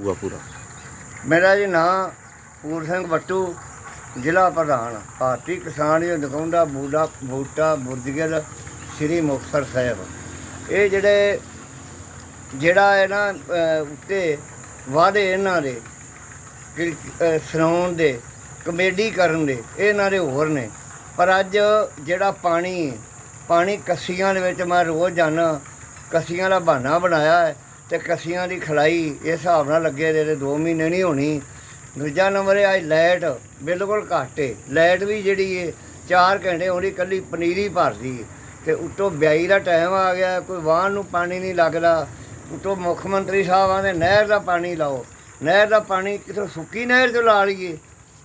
ਹੋਊਗਾ ਪੂਰਾ। ਮੇਰਾ ਜੀ ਨਾਂ ਪੂਰ ਸਿੰਘ ਬੱਟੂ ਜ਼ਿਲ੍ਹਾ ਪ੍ਰਧਾਨ। ਭਾਰਤੀ ਕਿਸਾਨ ਯੂਨੀਅਨ ਨਕੌਂਦਾ ਬੂਡਾ ਬੂਟਾ ਬੁਰਜਗਲ ਸ੍ਰੀ ਮੁਕਤਸਰ ਸਾਹਿਬ। ਇਹ ਜਿਹੜੇ ਜਿਹੜਾ ਹੈ ਨਾ ਅਹ, ਉੱਤੇ ਵਾਅਦੇ ਇਹਨਾਂ ਦੇ ਕਿ ਅਹ, ਸੁਣਾਉਣ ਦੇ ਕਮੇਡੀ ਕਰਨ ਦੇ ਇਹ ਇਹਨਾਂ ਦੇ ਹੋਰ ਨੇ। ਪਰ ਅੱਜ ਜਿਹੜਾ ਪਾਣੀ ਪਾਣੀ ਕੱਸੀਆਂ ਦੇ ਵਿੱਚ ਮੈਂ ਰੋਜ਼ ਜਾਣਾ ਕੱਸੀਆਂ ਦਾ ਬਹਾਨਾ ਬਣਾਇਆ ਹੈ ਤੇ ਕੱਸੀਆਂ ਦੀ ਖਲਾਈ ਇਸ ਹਿਸਾਬ ਨਾਲ ਲੱਗੇ ਦੇ 2 ਮਹੀਨੇ ਨਹੀਂ ਹੋਣੀ। ਦੂਜਾ ਨੰਬਰ ਹੈ ਅੱਜ ਲਾਈਟ ਬਿਲਕੁਲ ਘੱਟ ਹੈ ਲਾਈਟ ਵੀ ਜਿਹੜੀ ਹੈ 4 ਘੰਟੇ ਉਹਦੀ ਕੱਲੀ ਪਨੀਰੀ ਭਰਦੀ ਹੈ ਤੇ ਉੱਤੋਂ ਵਿਆਹੀ ਦਾ ਟਾਈਮ ਆ ਗਿਆ, ਕੋਈ ਵਾਹਨ ਨੂੰ ਪਾਣੀ ਨਹੀਂ ਲੱਗਦਾ। ਉੱਤੋਂ ਮੁੱਖ ਮੰਤਰੀ ਸਾਹਿਬ ਆਂਦੇ, ਨਹਿਰ ਦਾ ਪਾਣੀ ਲਾਓ। ਨਹਿਰ ਦਾ ਪਾਣੀ ਕਿਥੋਂ ਸੁੱਕੀ ਨਹਿਰ ਚੋਂ ਲਾ ਲਈਏ।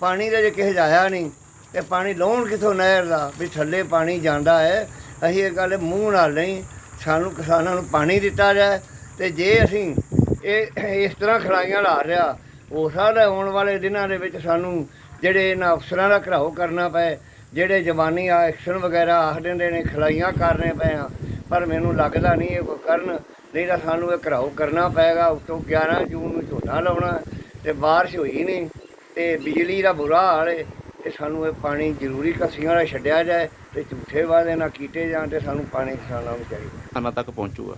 ਪਾਣੀ ਦਾ ਜੇ ਕਿਸੇ ਜਾਇਆ ਨਹੀਂ, ਤੇ ਪਾਣੀ ਲਾਉਣ ਕਿਥੋਂ ਨਹਿਰ ਦਾ? ਵੀ ਥੱਲੇ ਪਾਣੀ ਜਾਂਦਾ ਹੈ। ਅਸੀਂ ਇਹ ਗੱਲ ਮੂੰਹ ਨਾਲ ਨਹੀਂ, ਸਾਨੂੰ ਕਿਸਾਨਾਂ ਨੂੰ ਪਾਣੀ ਦਿੱਤਾ ਜਾਏ। ਤੇ ਜੇ ਅਸੀਂ ਇਹ ਇਸ ਤਰ੍ਹਾਂ ਖਲਾਈਆਂ ਲਾ ਰਿਹਾ ਹੋ ਸਕਦਾ ਆਉਣ ਵਾਲੇ ਦਿਨਾਂ ਦੇ ਵਿੱਚ ਸਾਨੂੰ ਜਿਹੜੇ ਇਹਨਾਂ ਅਫਸਰਾਂ ਦਾ ਘਰਾਓ ਕਰਨਾ ਪਏ, ਜਿਹੜੇ ਜਵਾਨੀ ਆ ਐਕਸ਼ਨ ਵਗੈਰਾ ਆਖ ਦਿੰਦੇ ਨੇ ਖਲਾਈਆਂ ਕਰਨੇ ਪਏ ਆ ਪਰ ਮੈਨੂੰ ਲੱਗਦਾ ਨਹੀਂ ਇਹ ਕੋਈ ਕਰਨ, ਨਹੀਂ ਤਾਂ ਸਾਨੂੰ ਇਹ ਘਰਾਓ ਕਰਨਾ ਪਏਗਾ, ਉਤੋਂ 11 ਜੂਨ ਨੂੰ ਝੋਨਾ ਲਾਉਣਾ, ਤੇ ਬਾਰਿਸ਼ ਹੋਈ ਨਹੀਂ, ਤੇ ਬਿਜਲੀ ਦਾ ਬੁਰਾ ਹਾਲ ਹੈ ਤੇ ਸਾਨੂੰ ਇਹ ਪਾਣੀ ਜ਼ਰੂਰੀ ਕੱਸੀਆਂ ਵਾਲਾ ਛੱਡਿਆ ਜਾਏ, ਤੇ ਝੂਠੇ ਵਾਅਦੇ ਨਾ ਕੀਤੇ ਜਾਣ, ਤੇ ਸਾਨੂੰ ਪਾਣੀ ਕਿਸਾਨਾਂ ਨੂੰ ਚਾਹੀਦਾ। ਖਾਨਾ ਤੱਕ ਪਹੁੰਚੂਗਾ।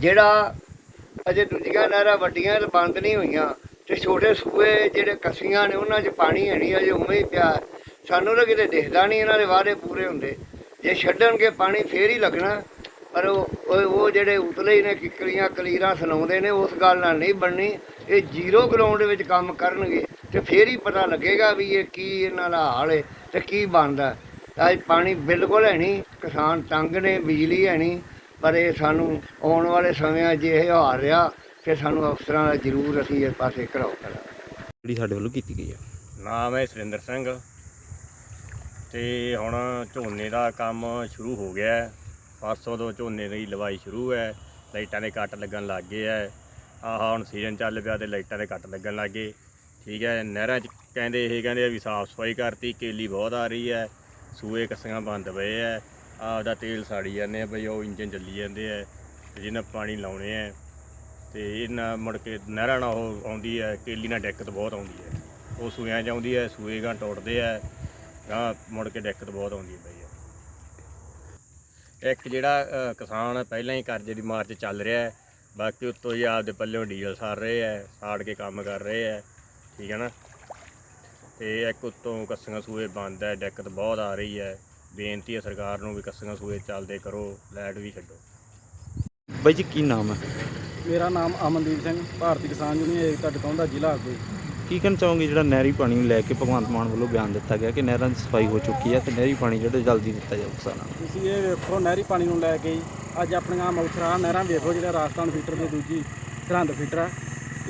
ਜਿਹੜਾ ਅਜੇ ਦੂਜੀਆਂ ਨਹਿਰਾਂ ਵੱਡੀਆਂ ਤੇ ਬੰਦ ਨਹੀਂ ਹੋਈਆਂ ਤੇ ਛੋਟੇ ਸੂਏ ਜਿਹੜੇ ਕੱਸੀਆਂ ਨੇ ਉਹਨਾਂ 'ਚ ਪਾਣੀ ਹੈ ਨਹੀਂ, ਅਜੇ ਉਵੇਂ ਹੀ ਪਿਆ। ਸਾਨੂੰ ਤਾਂ ਕਿਤੇ ਦਿਖਦਾ ਨਹੀਂ ਇਹਨਾਂ ਦੇ ਵਾਅਦੇ ਪੂਰੇ ਹੁੰਦੇ। ਜੇ ਛੱਡਣਗੇ ਪਾਣੀ ਫੇਰ ਹੀ ਲੱਗਣਾ, ਪਰ ਉਹ, ਉਹ- ਜਿਹੜੇ ਉਤਲੇ ਹੀ ਨੇ ਕਿੱਕਲੀਆਂ, ਕਲੀਰਾਂ ਸੁਣਾਉਂਦੇ ਨੇ, ਉਸ ਗੱਲ ਨਾਲ ਨਹੀਂ ਬਣਨੀ। ਇਹ ਜ਼ੀਰੋ ਗਰਾਊਂਡ ਵਿੱਚ ਕੰਮ ਕਰਨਗੇ ਤੇ ਫੇਰ ਹੀ ਪਤਾ ਲੱਗੇਗਾ ਵੀ ਇਹ ਕੀ ਇਹਨਾਂ ਦਾ ਹਾਲ ਹੈ ਤੇ ਕੀ ਬਣਦਾ। ਅੱਜ ਪਾਣੀ ਬਿਲਕੁਲ ਹੈ ਨਹੀਂ, ਕਿਸਾਨ ਤੰਗ ਨੇ, ਬਿਜਲੀ ਹੈ ਨਹੀਂ। ਪਰ ਇਹ ਸਾਨੂੰ ਆਉਣ ਵਾਲੇ ਸਮਿਆਂ 'ਚ ਇਹ ਹਾਲ ਰਿਹਾ ਕਿ ਸਾਨੂੰ ਅਫਸਰਾਂ ਦਾ ਜ਼ਰੂਰ ਅਸੀਂ ਇਸ ਪਾਸੇ ਘਰਾਓ ਕਰਾਂਗੇ। ਜਿਹੜੀ ਸਾਡੇ ਵੱਲੋਂ ਕੀਤੀ ਗਈ ਹੈ ਨਾਮ ਹੈ ਸੁਰਿੰਦਰ ਸਿੰਘ। ਤੇ ਹੁਣ ਝੋਨੇ ਦਾ ਕੰਮ ਸ਼ੁਰੂ ਹੋ ਗਿਆ ਹੈ। ਪਰਸੋਂ ਤੋਂ ਝੋਨੇ ਦੀ ਲਵਾਈ ਸ਼ੁਰੂ ਹੈ। ਲਾਈਟਾਂ ਦੇ ਕੱਟ ਲੱਗਣ ਲੱਗ ਗਏ ਹੈ। ਆਹ ਹੁਣ ਸੀਜ਼ਨ ਚੱਲ ਪਿਆ ਤੇ ਲਾਈਟਾਂ ਦੇ ਕੱਟ ਲੱਗਣ ਲੱਗ ਗਏ। ਠੀਕ ਹੈ ਨਹਿਰਾਂ 'ਚ ਕਹਿੰਦੇ ਇਹ ਕਹਿੰਦੇ ਆ ਵੀ ਸਾਫ਼ ਸਫ਼ਾਈ ਕਰਤੀ ਕੇਲੀ ਬਹੁਤ ਆ ਰਹੀ ਹੈ। ਸੂਏ ਕੱਸੀਆਂ ਬੰਦ ਪਏ ਹੈ। ਆਪਦਾ ਤੇਲ ਸਾੜੀ ਜਾਂਦੇ ਆ, ਬਈ ਉਹ ਇੰਜਨ ਚੱਲੀ ਜਾਂਦੇ ਆ ਜਿਹਨਾਂ ਪਾਣੀ ਲਾਉਣੇ ਆ, ਤੇ ਇਹਨਾਂ ਮੁੜ ਕੇ ਨਹਿਰਾਂ ਨਾਲ ਉਹ ਆਉਂਦੀ ਹੈ ਕੇਲੀ ਨਾਲ ਦਿੱਕਤ ਬਹੁਤ ਆਉਂਦੀ ਹੈ ਉਹ ਸੂਇਆਂ 'ਚ ਆਉਂਦੀ ਹੈ ਸੂਏ ਗਾਂ ਟੁੱਟਦੇ ਆ ਗਾਂ ਮੁੜ ਕੇ ਦਿੱਕਤ ਬਹੁਤ ਆਉਂਦੀ ਹੈ ਬਈ। ਇੱਕ ਜਿਹੜਾ ਕਿਸਾਨ ਪਹਿਲਾਂ ਹੀ ਕਰਜ਼ੇ ਦੀ ਮਾਰ 'ਚ ਚੱਲ ਰਿਹਾ ਹੈ, ਬਾਕੀ ਉੱਤੋਂ ਹੀ ਆਪਦੇ ਪੱਲਿਓਂ ਡੀਜ਼ਲ ਸਾੜ ਰਹੇ ਹੈ ਸਾੜ ਕੇ ਕੰਮ ਕਰ ਰਹੇ ਹੈ ਠੀਕ ਹੈ ਨਾ? ਤੇ ਇੱਕ ਉੱਤੋਂ ਕੱਸੀਆਂ ਸੂਏ ਬੰਦ ਹੈ ਦਿੱਕਤ ਬਹੁਤ ਆ ਰਹੀ ਹੈ ਬੇਨਤੀ ਹੈ ਸਰਕਾਰ ਨੂੰ ਵੀ ਕੱਸੀਆਂ ਸੂਏ ਚੱਲਦੇ ਕਰੋ ਲਾਈਟ ਵੀ ਛੱਡੋ। ਬਾਈ ਜੀ ਕੀ ਨਾਮ ਹੈ? ਮੇਰਾ ਨਾਮ ਅਮਨਦੀਪ ਸਿੰਘ ਭਾਰਤੀ ਕਿਸਾਨ ਯੂਨੀਅਨ ਏਕਤਾ ਟਿਕਾਉਂਦਾ ਜ਼ਿਲ੍ਹਾ ਆਗੂ ਕੀ ਕਹਿਣਾ ਚਾਹੋਗੇ ਜਿਹੜਾ ਨਹਿਰੀ ਪਾਣੀ ਨੂੰ ਲੈ ਕੇ ਭਗਵੰਤ ਮਾਨ ਵੱਲੋਂ ਬਿਆਨ ਦਿੱਤਾ ਗਿਆ ਕਿ ਨਹਿਰਾਂ ਦੀ ਸਫ਼ਾਈ ਹੋ ਚੁੱਕੀ ਹੈ ਤੇ ਨਹਿਰੀ ਪਾਣੀ ਜਿਹੜਾ ਜਲਦੀ ਦਿੱਤਾ ਜਾਊ ਕਿਸਾਨਾਂ ਨੂੰ? ਤੁਸੀਂ ਇਹ ਵੇਖੋ ਨਹਿਰੀ ਪਾਣੀ ਨੂੰ ਲੈ ਕੇ ਹੀ ਅੱਜ ਆਪਣੀਆਂ ਮੌਥਰਾ ਨਹਿਰਾਂ ਵੇਖੋ ਜਿਹੜਾ ਰਾਜਸਥਾਨ ਫੀਟਰ ਦੀ ਦੂਜੀ ਸਰਹੰਦ ਫੀਟਰ ਆ।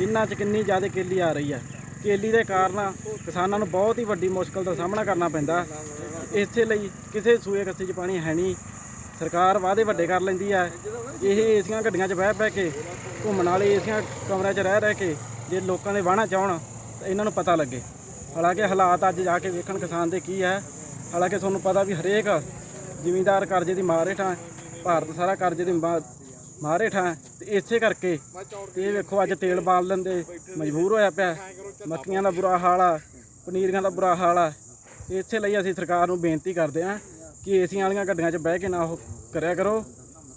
ਇਹਨਾਂ 'ਚ ਕਿੰਨੀ ਜ਼ਿਆਦਾ ਕੇਲੀ ਆ ਰਹੀ ਆ। ਕੇਲੀ ਦੇ ਕਾਰਨ ਕਿਸਾਨਾਂ ਨੂੰ ਬਹੁਤ ਹੀ ਵੱਡੀ ਮੁਸ਼ਕਲ ਦਾ ਸਾਹਮਣਾ ਕਰਨਾ ਪੈਂਦਾ। ਇਸੇ ਲਈ ਕਿਸੇ ਸੂਏ ਕੱਸੇ 'ਚ ਪਾਣੀ ਹੈ ਨਹੀਂ। ਸਰਕਾਰ ਵਾਅਦੇ ਵੱਡੇ ਕਰ ਲੈਂਦੀ ਹੈ ਇਹ ਏਸੀਆਂ ਗੱਡੀਆਂ 'ਚ ਬਹਿ ਬਹਿ ਕੇ, ਘੁੰਮਣ ਵਾਲੇ ਏਸੀਆਂ ਕਮਰਿਆਂ 'ਚ ਰਹਿ ਰਹਿ ਕੇ ਜੇ ਲੋਕਾਂ ਦੇ ਵਾਹਣਾ ਚਾਹਣ, ਤਾਂ ਇਹਨਾਂ ਨੂੰ ਪਤਾ ਲੱਗੇ। ਹਾਲਾਂਕਿ ਹਾਲਾਤ ਅੱਜ ਜਾ ਕੇ ਵੇਖਣ ਕਿਸਾਨ ਦੇ ਕੀ ਹੈ। ਹਾਲਾਂਕਿ ਤੁਹਾਨੂੰ ਪਤਾ ਵੀ ਹਰੇਕ ਜ਼ਿਮੀਂਦਾਰ ਕਰਜ਼ੇ ਦੀ ਮਾਰ ਹੇਠਾਂ ਹੈ। ਭਾਰਤ ਸਾਰਾ ਕਰਜ਼ੇ ਦੀ ਮਾ- ਮਾਰ ਹੇਠਾਂ ਹੈ ਤੇ ਇਸੇ ਕਰਕੇ ਤੇ ਇਹ ਵੇਖੋ ਅੱਜ ਤੇਲ ਬਾਲ ਦੇ ਮਜਬੂਰ ਹੋਇਆ ਪਿਆ। ਮੱਕੀਆਂ ਦਾ ਬੁਰਾ ਹਾਲ ਆ ਪਨੀਰੀਆਂ ਦਾ ਬੁਰਾ ਹਾਲ ਆ। ਇਸੇ ਲਈ ਅਸੀਂ ਸਰਕਾਰ ਨੂੰ ਬੇਨਤੀ ਕਰਦੇ ਹਾਂ ਕਿ ਏਸੀਆਂ ਵਾਲੀਆਂ ਗੱਡੀਆਂ 'ਚ ਬਹਿ ਕੇ ਨਾ ਉਹ ਕਰਿਆ ਕਰੋ।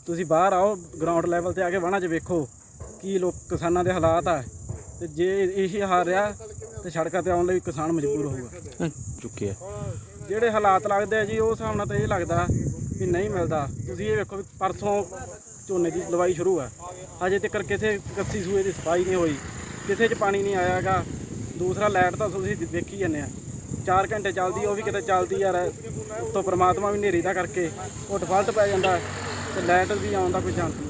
ਤੁਸੀਂ ਬਾਹਰ ਆਓ ਗਰਾਊਂਡ ਲੈਵਲ ਤੇ ਆ ਕੇ ਵਾਹਣਾ 'ਚ ਵੇਖੋ ਕੀ ਲੋਕ ਕਿਸਾਨਾਂ ਦੇ ਹਾਲਾਤ ਆ। ਤੇ ਜੇ ਇਹੀ ਹਾਲ ਰਿਹਾ ਤੇ ਸੜਕਾਂ ਤੇ ਆਉਣ ਲਈ ਕਿਸਾਨ ਮਜਬੂਰ ਹੋਊਗਾ। ਅਹ ਚੁੱਕੀ ਹੈ ਜਿਹੜੇ ਹਾਲਾਤ ਲੱਗਦੇ ਆ ਜੀ ਉਸ ਹਿਸਾਬ ਨਾਲ ਤਾਂ ਇਹ ਲੱਗਦਾ ਵੀ ਨਹੀਂ ਮਿਲਦਾ। ਤੁਸੀਂ ਇਹ ਵੇਖੋ ਵੀ ਪਰਸੋਂ ਝੋਨੇ ਦੀ ਲਵਾਈ ਸ਼ੁਰੂ ਆ। ਅਜੇ ਤੱਕ ਕਿਸੇ ਕੱਸੀ ਸੂਏ ਦੀ ਸਫ਼ਾਈ ਨਹੀਂ ਹੋਈ ਕਿਸੇ 'ਚ ਪਾਣੀ ਨਹੀਂ ਆਇਆਗਾ। ਦੂਸਰਾ ਲਾਈਟ ਤਾਂ ਤੁਸੀਂ ਦੇਖੀ ਜਾਂਦੇ ਆ। 4 ਘੰਟੇ ਚੱਲਦੀ, ਉਹ ਵੀ ਕਿਤੇ ਚੱਲਦੀ ਯਾਰ। ਤੋਂ ਪ੍ਰਮਾਤਮਾ ਵੀ ਹਨੇਰੀ ਦਾ ਕਰਕੇ ਉਹ ਡਿਫਾਲਟ ਪੈ ਜਾਂਦਾ। ਤੇ ਲਾਈਟ ਵੀ ਆਉਣ ਦਾ ਕੋਈ ਚਾਂਸ ਨਹੀਂ।